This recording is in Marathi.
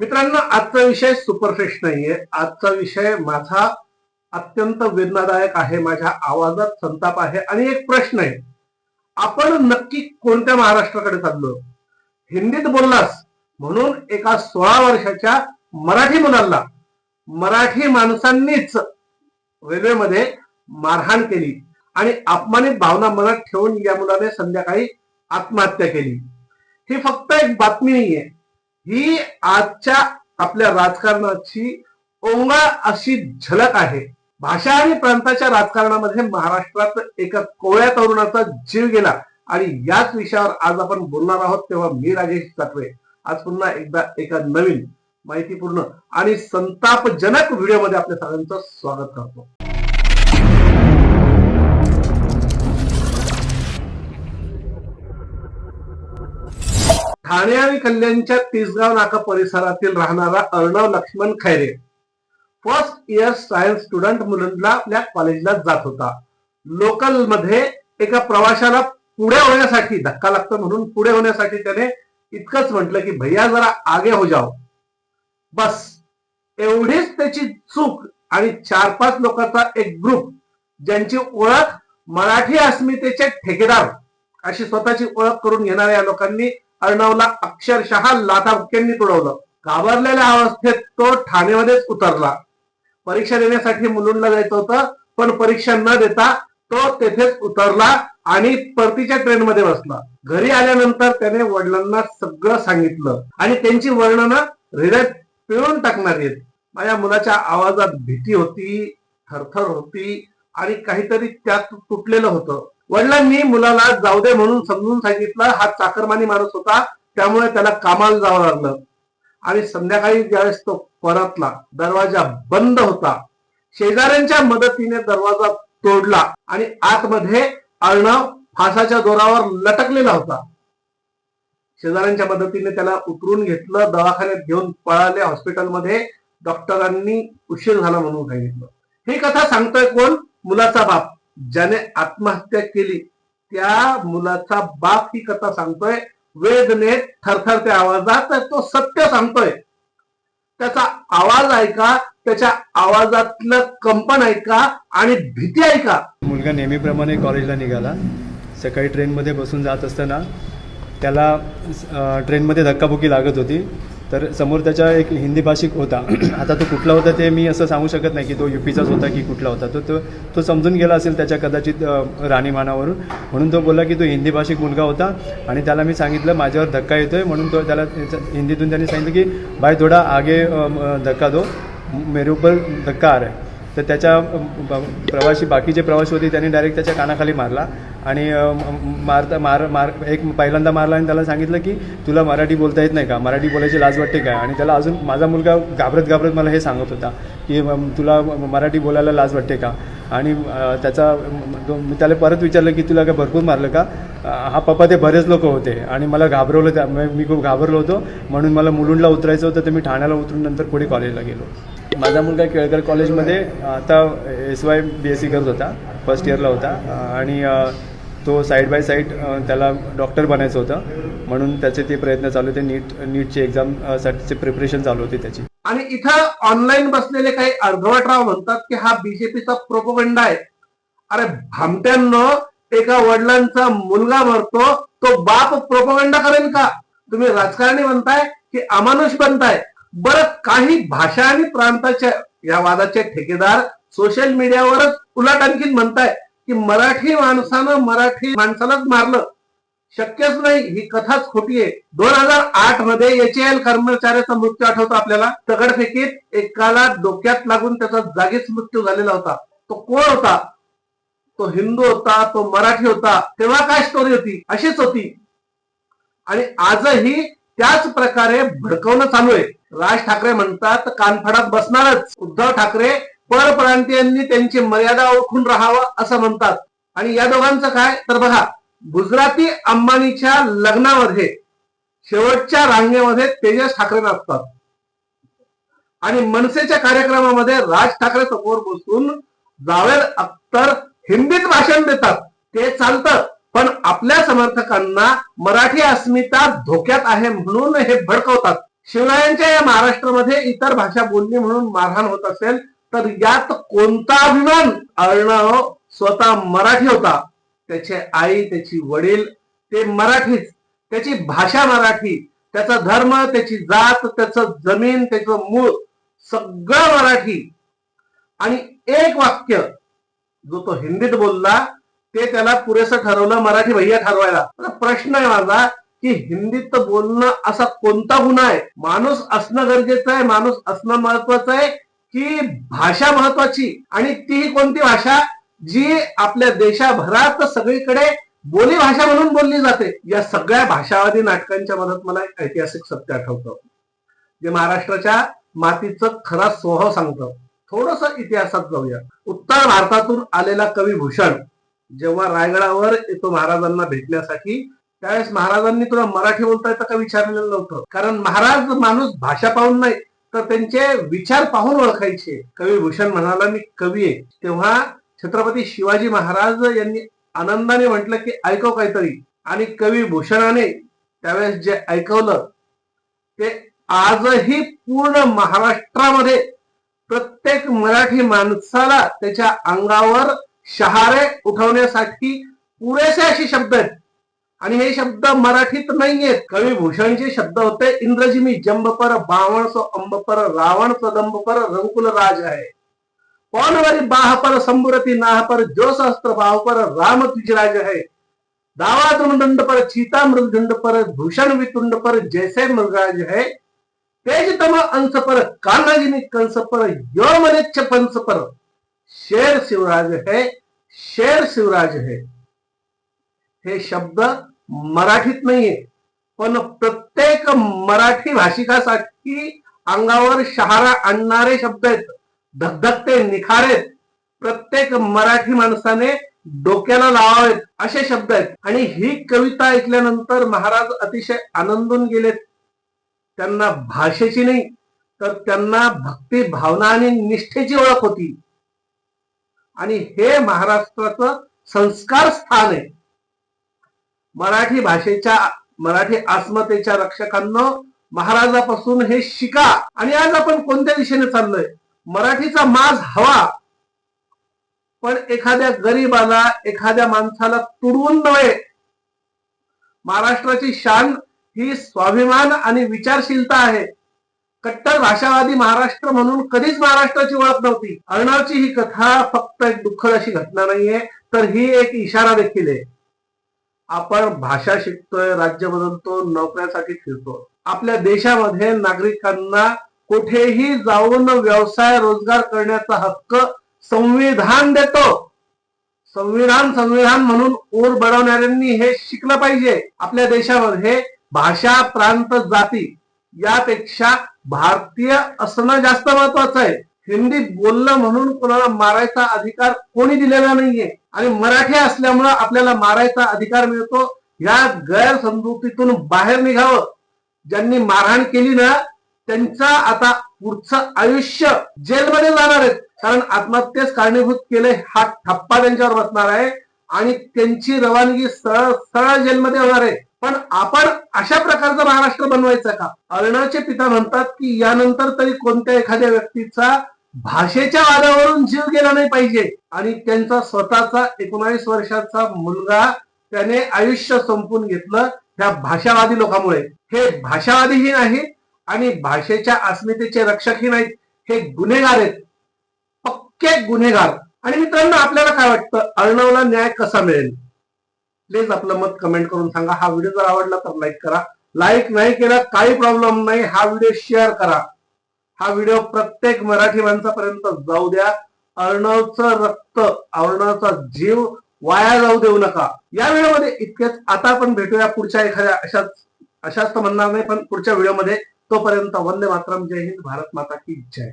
मित्रांनो आजचा विषय सुपरफिश नाहीये. आजचा विषय माझा अत्यंत वेदनादायक आहे माझ्या आवाजात संताप आहे आणि एक प्रश्न आहे. आपण नक्की कोणत्या महाराष्ट्राकडे चाललो? हिंदीत बोललास म्हणून एका सोळा वर्षाच्या मराठी मुलांना मराठी माणसांनीच रेल्वेमध्ये मारहाण केली आणि अपमानित भावना मनात ठेवून या मुलाने संध्याकाळी आत्महत्या केली. ही फक्त एक बातमी नाहीये. ही आजच्या आपल्या राजकारणाची ओंगा अशी झलक आहे. भाषा आणि प्रांताच्या राजकारणामध्ये महाराष्ट्रात एका कोळ्या तरुणाचा जीव गेला आणि याच विषयावर आज आपण बोलणार आहोत तेव्हा मी राजेश साखरे आज पुन्हा एकदा एका नवीन माहितीपूर्ण आणि संतापजनक व्हिडिओमध्ये आपल्या सगळ्यांचं स्वागत करतो. ठाणे आणि कल्याणच्या तिसगाव नाका परिसरातील राहणारा Arnav Laxman Khaire. First year science student मुलंडला आपल्या कॉलेजला जात होता. लोकलमध्ये एका प्रवाशाला पुढे होण्यासाठी धक्का लागतो म्हणून पुढे होण्यासाठी त्याने इतकंच म्हटलं की भैया जरा आगे हो जाओ. बस. एवढीच त्याची चूक आणि चार पाच लोकांचा एक ग्रुप ज्यांची ओळख मराठी अस्मितेचे ठेकेदार अशी स्वतःची ओळख करून घेणाऱ्या लोकांनी अर्णवला अक्षरशः लाथाबुक्यांनी तुडवलं. घाबरलेल्या अवस्थेत तो ठाणेमध्येच उतरला. परीक्षा देण्यासाठी मुलुंडला जायचं होतं पण परीक्षा न देता तो तेथेच उतरला आणि परतीच्या ट्रेनमध्ये बसला. घरी आल्यानंतर त्याने वडिलांना सगळं सांगितलं आणि त्यांची वर्णनं हृदयात पिळून टाकणार आहेत माझ्या मुलाच्या आवाजात भीती होती थरथर होती आणि काहीतरी त्यात तुटलेलं होतं. वडिलांनी मुलाला जाऊ दे म्हणून समजून सांगितलं हा चाकरमानी माणूस होता त्यामुळे त्याला कामाला जावं लागलं. आणि संध्याकाळी ज्यावेळेस तो परतला दरवाजा बंद होता. शेजाऱ्यांच्या मदतीने दरवाजा तोडला आणि आतमध्ये अर्णव फासाच्या दोरावर लटकलेला होता. शेजाऱ्यांच्या मदतीने त्याला उतरून घेतलं दवाखान्यात घेऊन पळाले हॉस्पिटलमध्ये डॉक्टरांनी उशीर झाला म्हणून सांगितलं. ही कथा सांगतोय कोण? मुलाचा बाप. ज्याने आत्महत्या केली त्या मुलाचा बाप ही कथा सांगतोय. वेदने थरथरत्या आवाजात तो सत्य सांगतोय. त्याचा आवाज ऐका त्याच्या आवाजातलं कंपन ऐका आणि भीती ऐका. मुलगा नेहमीप्रमाणे कॉलेजला निघाला. सकाळी ट्रेनमध्ये बसून जात असताना त्याला ट्रेनमध्ये धक्काबुक्की लागत होती. तर समोर त्याच्या एक हिंदी भाषिक होता. आता तो कुठला होता ते मी असं सांगू शकत नाही की तो युपीचाच होता की कुठला होता. तो तो तो समजून गेला असेल त्याच्या कदाचित राणीमानावरून. म्हणून तो बोलला की तो हिंदी भाषिक मुलगा होता आणि त्याला मी सांगितलं माझ्यावर धक्का येतो आहे म्हणून तो त्याला हिंदीतून त्यांनी सांगितलं की भाई थोडा आगे धक्का दो. मेरे ऊपर धक्का आ रहा है. तर त्याच्या प्रवाशी प्रवासी बाकीचे प्रवासी होते त्यांनी डायरेक्ट त्याच्या कानाखाली मारला. आणि मारता मार मार एक पहिल्यांदा मारला आणि त्याला सांगितलं की तुला मराठी बोलता येत नाही का? मराठी बोलायची लाज वाटते काय आणि त्याला अजून माझा मुलगा घाबरत घाबरत मला हे सांगत होता की तुला मराठी बोलायला लाज वाटते का? आणि त्याचा मी त्याला परत विचारलं की तुला काय भरपूर मारलं का? हा पप्पा ते बरेच लोक होते आणि मला घाबरवलं त्या मी मी खूप घाबरलो होतो. म्हणून मला मुलुंडला उतरायचं होतं तर मी ठाण्याला उतरून नंतर पुढे कॉलेजला गेलो. माझा मुलगा केळकर कॉलेजमध्ये आता S Y B S C करत होता फर्स्ट इयरला होता. आणि तो साईड बाय साईड त्याला डॉक्टर बनायचं होतं. म्हणून त्याचे ते प्रयत्न चालू होते. नीट नीटची एक्झाम साठीचे प्रिपरेशन चालू होती त्याची. आणि इथं ऑनलाईन बसलेले काही अर्धवटराव म्हणतात की हा बीजेपीचा प्रोपोगंडा आहे. अरे भामट्यांनो एका वडिलांचा मुलगा मरतो तो बाप प्रोपोगंडा करेल का? तुम्ही राजकारणी म्हणताय की अमानुष बनताय. बरं काही भाषा आणि प्रांताच्या या वादाचे ठेकेदार सोशल मीडियावरच उलट आणखीन म्हणताय की मराठी माणसानं मराठी माणसालाच मारलं. शक्यच नाही ही कथाच खोटी आहे. दोन हजार आठमध्ये एच एल कर्मचाऱ्याचा मृत्यू आठवतो आपल्याला. दगडफेकीत एकाला डोक्यात लागून त्याचा जागीच मृत्यू झालेला होता. तो कोण होता? तो हिंदू होता तो मराठी होता. तेव्हा काय स्टोरी होती? अशीच होती. आणि आजही त्याच प्रकारे भडकवणं चालू आहे. राज ठाकरे म्हणतात कानफडात बसणारच. उद्धव ठाकरे परप्रांतीयांनी त्यांची मर्यादा ओळखून राहावं असं म्हणतात. आणि या दोघांचं काय? तर बघा गुजराती अंबानीच्या लग्नामध्ये शेवटच्या रांगेमध्ये तेजस ठाकरे नसतात. आणि मनसेच्या कार्यक्रमामध्ये राज ठाकरे समोर बसून जावेद अख्तर हिंदीत भाषण देतात. ते चालतं पण आपल्या समर्थकांना मराठी अस्मिता धोक्यात आहे म्हणून हे भडकवतात. शिवरायांच्या या महाराष्ट्रामध्ये इतर भाषा बोलली म्हणून मारहाण होत असेल तर यात कोणता अभिमान अर्णव स्वतः मराठी होता. त्याचे आई त्याची वडील ते मराठीच. त्याची भाषा मराठी त्याचा धर्म त्याची जात त्याचं जमीन त्याचं मूळ सगळं मराठी. आणि एक वाक्य जो तो हिंदीत बोलला ते त्याला पुरेसं ठरवलं मराठी भैया ठरवायला. प्रश्न आहे माझा की हिंदीत बोलणं असा कोणता गुन्हा आहे? माणूस असणं गरजेचं आहे माणूस असणं महत्वाचं आहे की भाषा महत्वाची? आणि ती कोणती भाषा जी आपल्या देशाभरात सगळीकडे बोली भाषा म्हणून बोलली जाते? या सगळ्या भाषावादी नाटकांच्या मदत मला एक ऐतिहासिक सत्य आठवतं. जे महाराष्ट्राच्या मातीचं खरा स्वभाव सांगतं. थोडस इतिहासात जाऊया. उत्तर भारतातून आलेला कवी भूषण जेव्हा रायगडावर येतो महाराजांना भेटण्यासाठी त्यावेळेस महाराजांनी तुला मराठी बोलता येतं का विचारलेलं नव्हतं? कारण महाराज माणूस भाषा पाहून नाही तर त्यांचे विचार पाहून ओळखायचे. कवी भूषण म्हणाला मी कवी आहे. तेव्हा छत्रपती शिवाजी महाराज यांनी आनंदाने म्हटलं की ऐकव काहीतरी. आणि कवी भूषणाने त्यावेळेस जे ऐकवलं ते आजही पूर्ण महाराष्ट्रामध्ये प्रत्येक मराठी माणसाला त्याच्या अंगावर शहारे उठवण्यासाठी पुरेसे असे शब्द आहेत. आणि हे शब्द मराठीत नाहीयेत. कवी भूषणचे शब्द होते. इंद्रजिमी जंबपर बावण सो अंबपर रावण सदंबपर रंकुल राज आहे. पौनवरी बाहपर संबुरती नाहपर जो सहस्त्र बाहपर राम तुजराज है दावा दंड पर चीता मृगदंड पर भूषण वितुंड पर जैसे मृगराज है. तेज तम अंश पर कान्हागिनी कंस पर योमनिच्छ पंस पर शेर शिवराज है शेर शिवराज है. हे शब्द मराठीत नाहीये. पण प्रत्येक मराठी भाषिकासाठी अंगावर शहारा आणणारे शब्द आहेत. धगधगते निखारेत प्रत्येक मराठी माणसाने डोक्याला लावावेत असे शब्द आहेत. आणि ही कविता ऐकल्यानंतर महाराज अतिशय आनंदून गेलेत. त्यांना भाषेची नाही तर त्यांना भक्ती भावना आणि निष्ठेची ओळख होती. आणि हे महाराष्ट्राचं संस्कार स्थान आहे. मराठी भाषेच्या मराठी अस्मतेच्या रक्षकांना महाराजापासून हे शिका. आणि आज आपण कोणत्या दिशेने चाललोय? मराठीचा माज हवा. पण एखाद्या गरीबाला एखाद्या माणसाला तुडवून नव्हे. महाराष्ट्राची शान ही स्वाभिमान आणि विचारशीलता आहे. कट्टर भाषावादी महाराष्ट्र म्हणून कधीच महाराष्ट्राची ओळख नव्हती. अर्णवची ही कथा फक्त एक दुःखद अशी घटना नाहीये तर ही एक इशारा देखील आहे. आपण भाषा शिकतोय राज्य बदलतो नोकऱ्यासाठी फिरतो. आपल्या देशामध्ये नागरिकांना कुठेही जाऊन व्यवसाय रोजगार करण्याचा हक्क संविधान देतो. संविधान संविधान म्हणून ऊर बडवणाऱ्यांनी हे शिकलं पाहिजे. आपल्या देशामध्ये भाषा प्रांत जाती. यापेक्षा भारतीय असणं जास्त महत्वाचं आहे. हिंदीत बोलणं म्हणून कोणाला मारायचा अधिकार कोणी दिलेला नाहीये. आणि मराठी असल्यामुळं आपल्याला मारायचा अधिकार मिळतो. या गैरसमजुतीतून बाहेर निघावं. ज्यांनी मारहाण केली ना त्यांचा आता पुढचं आयुष्य जेलमध्ये जाणार आहेत. कारण आत्महत्येस कारणीभूत केले हा ठप्पा त्यांच्यावर बसणार आहे. आणि त्यांची रवानगी सरळ सरळ जेलमध्ये होणार आहे. पण आपण अशा प्रकारचं महाराष्ट्र बनवायचं का? अर्णाचे पिता म्हणतात की यानंतर तरी कोणत्या एखाद्या व्यक्तीचा भाषेच्या वादावरून जीव गेला नाही पाहिजे. आणि त्यांचा स्वतःचा एकोणावीस वर्षाचा मुलगा त्याने आयुष्य संपून घेतलं त्या भाषावादी लोकांमुळे. हे भाषावादीही नाही आणि भाषेच्या अस्मितेचे रक्षकही नाहीत. हे गुन्हेगार आहेत. पक्के गुन्हेगार. आणि मित्रांनो आपल्याला काय वाटतं? अर्णवला न्याय कसा मिळेल? प्लीज आपलं मत कमेंट करून सांगा. हा व्हिडिओ जर आवडला तर लाईक करा. लाईक नाही केला काही प्रॉब्लेम नाही. हा व्हिडिओ शेअर करा. हा व्हिडिओ प्रत्येक मराठी माणसापर्यंत जाऊ द्या. अर्णवचं रक्त अर्णवचा जीव वाया जाऊ देऊ नका. या व्हिडिओमध्ये इतकेच. आता आपण भेटूया पुढच्या एखाद्या अशाच अशाच तर म्हणणार नाही पण पुढच्या व्हिडिओमध्ये तोपर्यंत वंदे मातरम. जय हिंद भारत माता की जय.